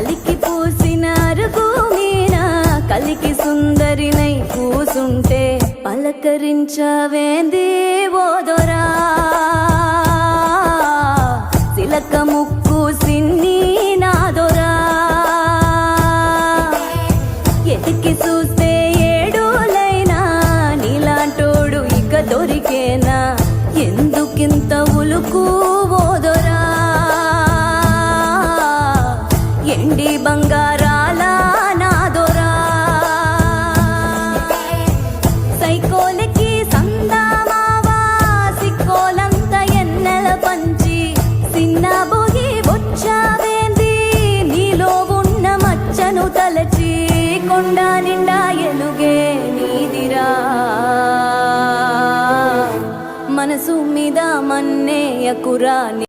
కలికి పూసినారు అరుగు కలికి సుందరినై పూసుంటే పలకరించవేంది ఓదొరా తిలక ముక్కు సిన్ని నాదొరా ఎతికి చూస్తే ఏడోలైనా నీలాంటోడు ఇక దొరికేనా? ఎందుకింత ఉలుకు వెండి ఎండి బంగారాల నాదొరా. సైకోలకి సందామావా సిక్కోలంత ఎన్నెల పంచి సిన్న బొగి వచ్చావేంది నీలో ఉన్న మచ్చను తలచి కొండ నిండా ఎలుగే నీదిరా. మనసు మీద మన్నే మన్నేయకురా